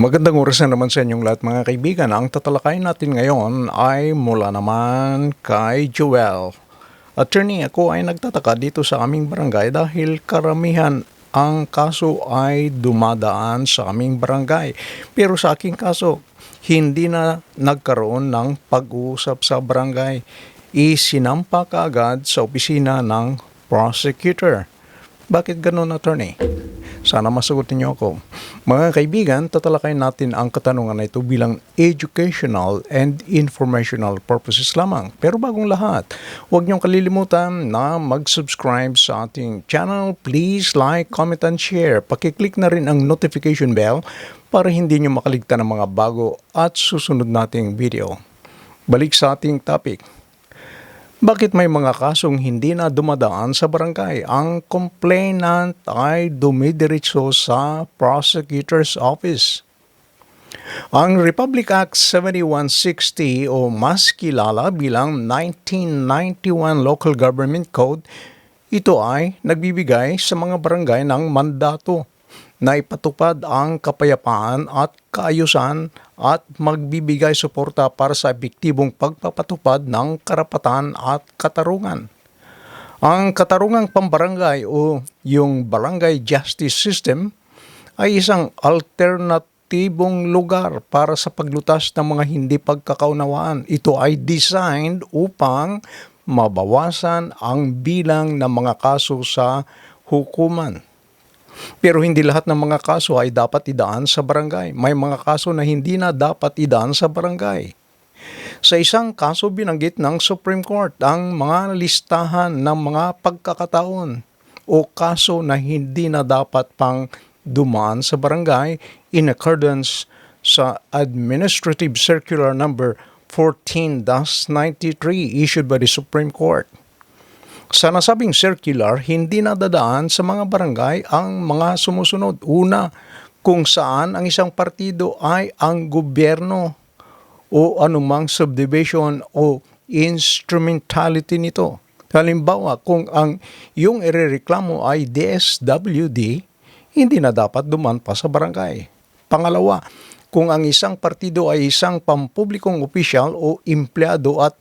Magandang oras na naman sa inyong lahat mga kaibigan. Ang tatalakayin natin ngayon ay mula naman kay Joel. Attorney, ako ay nagtataka dito sa aming barangay dahil karamihan ang kaso ay dumadaan sa aming barangay. Pero sa aking kaso, hindi na nagkaroon ng pag-uusap sa barangay. Isinampa kaagad sa opisina ng prosecutor. Bakit ganun, attorney? Sana masagot niyo ako. Mga kaibigan, tatalakayin natin ang katanungan na ito bilang educational and informational purposes lamang. Pero bagong lahat, huwag niyong kalilimutan na mag-subscribe sa ating channel. Please like, comment, and share. Pakiclick na rin ang notification bell para hindi niyo makaligtan ng mga bago at susunod nating video. Balik sa ating topic. Bakit may mga kasong hindi na dumadaan sa barangay? Ang complainant ay dumidiretso sa prosecutor's office. Ang Republic Act 7160 o mas kilala bilang 1991 Local Government Code, ito ay nagbibigay sa mga barangay ng mandato na ipatupad ang kapayapaan at kaayusan at magbibigay suporta para sa epektibong pagpapatupad ng karapatan at katarungan. Ang katarungang pambarangay o yung barangay justice system ay isang alternatibong lugar para sa paglutas ng mga hindi pagkakaunawaan. Ito ay designed upang mabawasan ang bilang ng mga kaso sa hukuman. Pero hindi lahat ng mga kaso ay dapat idaan sa barangay. May mga kaso na hindi na dapat idaan sa barangay. Sa isang kaso binanggit ng Supreme Court ang mga listahan ng mga pagkakataon o kaso na hindi na dapat pang dumaan sa barangay in accordance sa Administrative Circular Number 14-93 issued by the Supreme Court. Sa nasabing circular, hindi nadadaan sa mga barangay ang mga sumusunod. Una, kung saan ang isang partido ay ang gobyerno o anumang subdivision o instrumentality nito. Halimbawa, kung ang yung irereklamo ay DSWD, hindi na dapat duman pa sa barangay. Pangalawa, kung ang isang partido ay isang pampublikong opisyal o empleyado at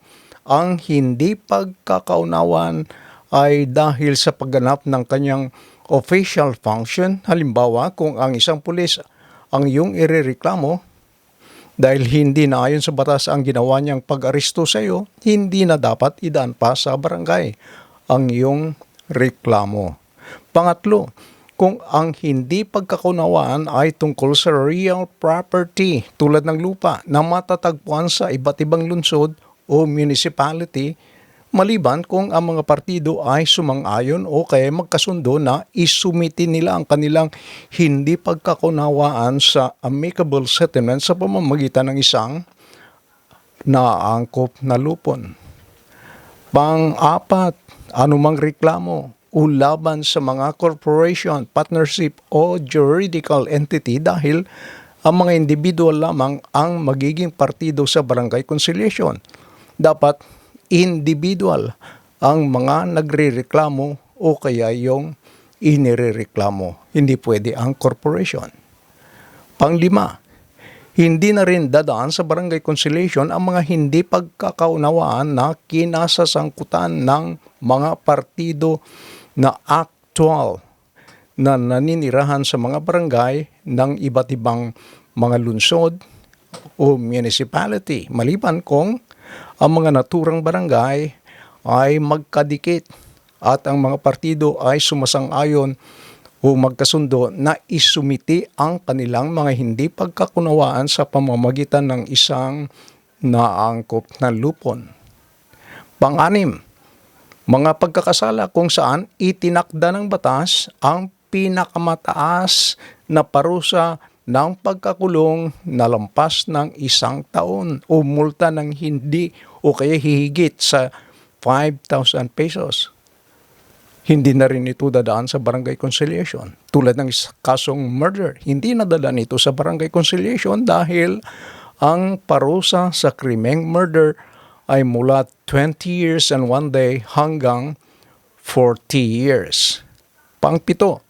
ang hindi pagkakaunawan ay dahil sa pagganap ng kanyang official function. Halimbawa, kung ang isang pulis ang iyong irereklamo dahil hindi na ayon sa batas ang ginawa niyang pag-aresto sa iyo, hindi na dapat idaan pa sa barangay ang iyong reklamo. Pangatlo, kung ang hindi pagkakunawaan ay tungkol sa real property tulad ng lupa na matatagpuan sa iba't ibang lungsod o municipality, maliban kung ang mga partido ay sumang-ayon o kaya magkasundo na isumiti nila ang kanilang hindi pagkakunawaan sa amicable settlement sa pamamagitan ng isang naangkop na lupon. Pang-apat, anumang reklamo o laban sa mga corporation, partnership o juridical entity dahil ang mga individual lamang ang magiging partido sa barangay conciliation. Dapat individual ang mga nagrereklamo o kaya yung inirereklamo. Hindi pwede ang corporation. Panglima, hindi na rin dadaan sa barangay conciliation ang mga hindi pagkakaunawaan na kinasasangkutan ng mga partido na actual na naninirahan sa mga barangay ng iba't ibang mga lunsod o municipality. Maliban kung ang mga naturang barangay ay magkadikit at ang mga partido ay sumasang-ayon o magkasundo na isumiti ang kanilang mga hindi pagkakunawaan sa pamamagitan ng isang naangkop na lupon. Panganim, mga pagkakasala kung saan itinakda ng batas ang pinakamataas na parusa ng pagkakulong na lampas ng isang taon o multa ng hindi o kaya hihigit sa 5,000 pesos hindi na rin ito dadaan sa barangay conciliation. Tulad ng kasong murder, hindi nadadaan ito sa barangay conciliation dahil ang parusa sa krimeng murder ay mula 20 years and 1 day hanggang 40 years. Pangpito,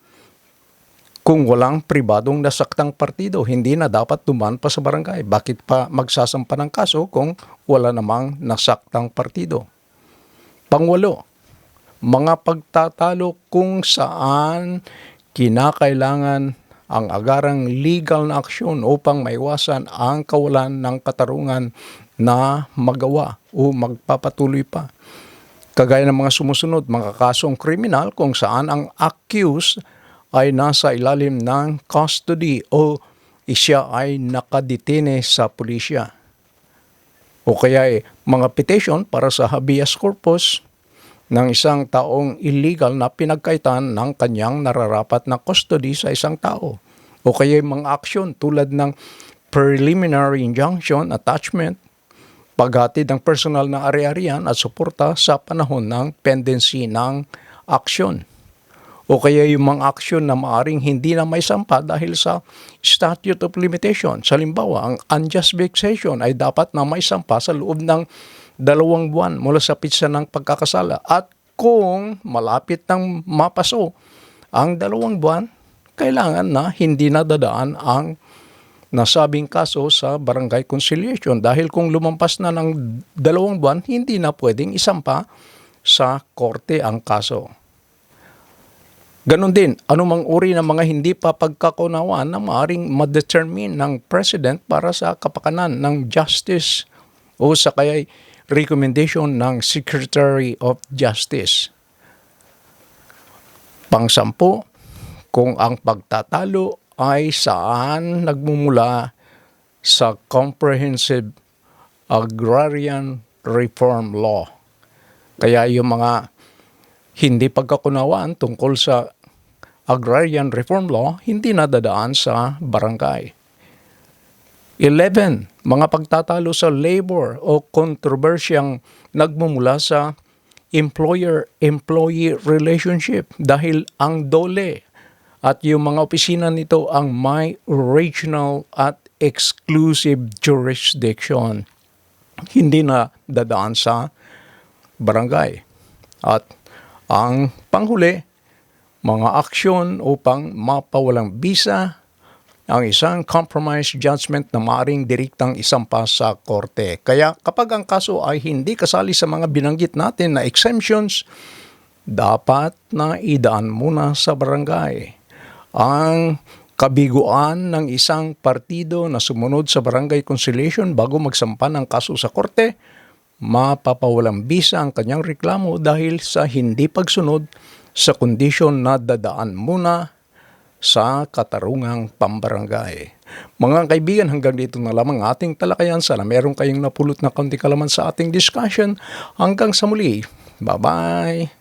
Kung walang pribadong nasaktang partido, hindi na dapat duman pa sa barangay. Bakit pa magsasampa ng kaso kung wala namang nasaktang partido? Pangwalo, mga pagtatalo kung saan kinakailangan ang agarang legal na aksyon upang maiwasan ang kawalan ng katarungan na magawa o magpapatuloy pa. Kagaya ng mga sumusunod, mga kasong kriminal kung saan ang accused ay nasa ilalim ng custody o siya ay nakadetine sa pulisya. O kaya ay mga petition para sa habeas corpus ng isang taong illegal na pinagkaitan ng kanyang nararapat na custody sa isang tao. O kaya ay mga aksyon tulad ng preliminary injunction, attachment, paghatid ng personal na ari-arian at suporta sa panahon ng pendency ng aksyon. O kaya yung mga aksyon na maaring hindi na may sampa dahil sa statute of limitation. Sa limbawa, ang unjust vexation ay dapat na may sampa sa loob ng dalawang buwan mula sa pitsa ng pagkakasala. At kung malapit ng mapaso ang dalawang buwan, kailangan na hindi na dadaan ang nasabing kaso sa barangay conciliation dahil kung lumampas na ng dalawang buwan, hindi na pwedeng isampa sa korte ang kaso. Ganon din, anumang uri ng mga hindi pa pagkakunawaan na maaring ma-determine ng President para sa kapakanan ng justice o sa kaya'y recommendation ng Secretary of Justice. Pangsampu, kung ang pagtatalo ay saan nagmumula sa Comprehensive Agrarian Reform Law. Kaya yung mga hindi pagkakunawaan tungkol sa Agrarian Reform Law hindi nadadaan sa barangay. 11. Mga pagtatalo sa labor o kontrobersyang nagmumula sa employer-employee relationship dahil ang dole at yung mga opisina nito ang may regional at exclusive jurisdiction. Hindi na dadaan sa barangay. At ang panghuli, mga aksyon upang mapawalang bisa ang isang compromise judgment na maaring direktang isampa sa korte. Kaya kapag ang kaso ay hindi kasali sa mga binanggit natin na exemptions, dapat na idaan muna sa barangay. Ang kabiguan ng isang partido na sumunod sa barangay conciliation bago magsampa ng kaso sa korte, mapapawalang bisa ang kanyang reklamo dahil sa hindi pagsunod sa kondisyon na dadaan muna sa katarungang pambarangay. Mga kaibigan, hanggang dito na lamang ating talakayan. Sana meron kayong napulot na konti kalaman sa ating discussion. Hanggang sa muli. Bye-bye!